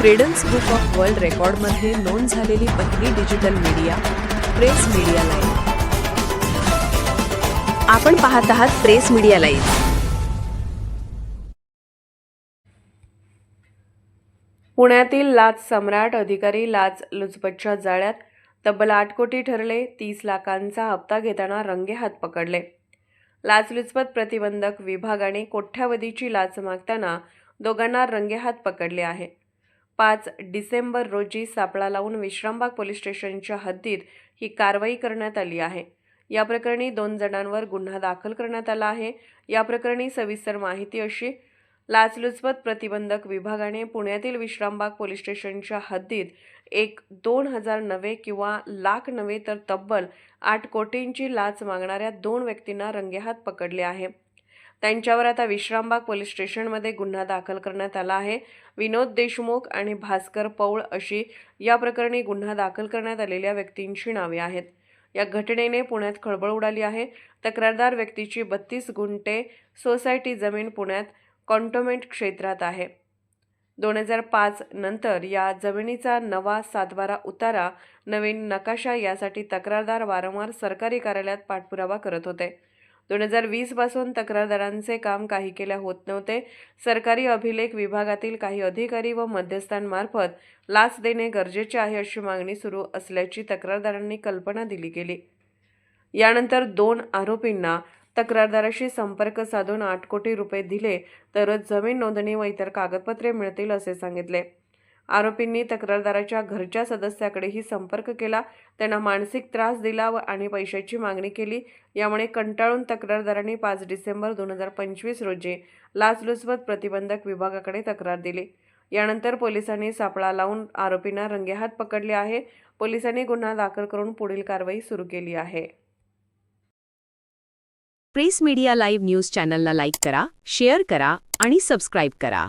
Credence book of world रेकॉर्डमध्ये नोंद झालेली पहिली digital media press media live आपण पाहत आहात प्रेस मीडिया लाईव्ह पुण्यातील लाच सम्राट अधिकारी लाच लुचपतच्या जाळ्यात तब्बल आठ कोटी ठरले तीस लाखांचा हप्ता घेताना रंगे हात पकडले. लाचलुचपत प्रतिबंधक विभागाने कोठ्यावधीची लाच मागताना दोघांना रंगेहात पकडले आहे. पाच डिसेंबर रोजी सापळा लावून विश्रामबाग पोलीस स्टेशनच्या हद्दीत ही कारवाई करण्यात आली आहे. या प्रकरणी दोन जणांवर गुन्हा दाखल करण्यात आला आहे. या प्रकरणी सविस्तर माहिती अशी लाचलुचपत प्रतिबंधक विभागाने पुण्यातील विश्रामबाग पोलीस स्टेशनच्या हद्दीत एक दोन हजार नवे किंवा लाख नव्हे तर तब्बल आठ कोटींची लाच मागणाऱ्या दोन व्यक्तींना रंगेहात पकडले आहे. त्यांच्यावर आता विश्रामबाग पोलीस स्टेशनमध्ये गुन्हा दाखल करण्यात आला आहे. विनोद देशमुख आणि भास्कर पौळ अशी या प्रकरणी गुन्हा दाखल करण्यात आलेल्या व्यक्तींची नावे आहेत. या घटनेने पुण्यात खळबळ उडाली आहे. तक्रारदार व्यक्तीची बत्तीस गुंठे सोसायटी जमीन पुण्यात कॉन्टोमेंट क्षेत्रात आहे. दोन हजार पाच नंतर या जमिनीचा नवा सातबारा उतारा नवीन नकाशा यासाठी तक्रारदार वारंवार सरकारी कार्यालयात पाठपुरावा करत होते. दोन हजार वीसपासून तक्रारदारांचे काम काही केल्या होत नव्हते. सरकारी अभिलेख विभागातील काही अधिकारी व मध्यस्थांमार्फत लाच देणे गरजेचे आहे अशी मागणी सुरू असल्याची तक्रारदारांनी कल्पना दिली गेली. यानंतर दोन आरोपींना तक्रारदाराशी संपर्क साधून आठ कोटी रुपये दिले तरच जमीन नोंदणी व इतर कागदपत्रे मिळतील असे सांगितले. आरोपींनी तक्रारदाराच्या घरच्या सदस्याकडेही संपर्क केला. त्यांना मानसिक त्रास दिला व आणि पैशाची मागणी केली. यामुळे कंटाळून तक्रारदारांनी पाच डिसेंबर दोन हजार पंचवीस रोजी लाचलुचपत प्रतिबंधक विभागाकडे तक्रार दिली. यानंतर पोलिसांनी सापळा लावून आरोपींना रंगेहात पकडले आहे. पोलिसांनी गुन्हा दाखल करून पुढील कारवाई सुरू केली आहे. प्रेस मीडिया लाईव्ह न्यूज चॅनलला लाईक करा शेअर करा आणि सबस्क्राईब करा.